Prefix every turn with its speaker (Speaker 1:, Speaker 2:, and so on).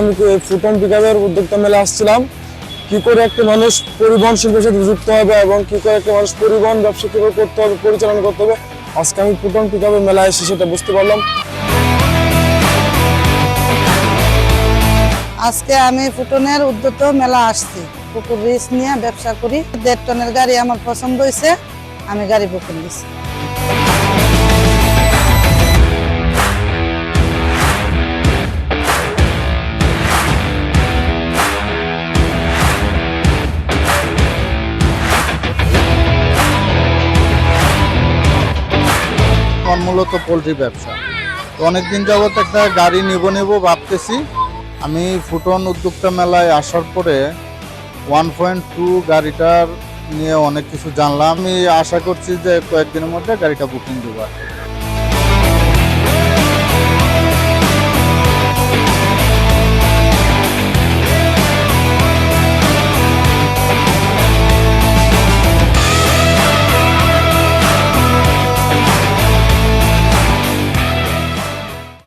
Speaker 1: আমি ফুটন পিকাপের উদ্যোক্তা মেলা আসছিলাম। কি করে একটা মানুষ পরিবহন শিল্পের সাথে যুক্ত হবে এবং কি করে একটা মানুষ পরিবহন ব্যবসা কীভাবে করতে হবে, পরিচালনা করতে হবে, আজকে আমি ফুটন পিকাপের মেলায় এসে সেটা বুঝতে পারলাম।
Speaker 2: আজকে আমি ফুটনের উদ্যত মেলা আসছি। পুকুর রিস নিয়ে ব্যবসা করি। দেড় টনের গাড়ি আমার পছন্দ হয়েছে আমি গাড়ি বুকিং দিছি।
Speaker 3: আমার মূলত পোলট্রি ব্যবসা। তো অনেকদিন যাবৎ একটা গাড়ি নিব নেব ভাবতেছি। আমি ফুটন উদ্যোক্তা মেলায় আসার পরে ওয়ান পয়েন্ট টু গাড়িটার নিয়ে অনেক কিছু জানলাম। আমি আশা করছি যে কয়েকদিনের মধ্যে গাড়িটা বুকিং দেবো আর।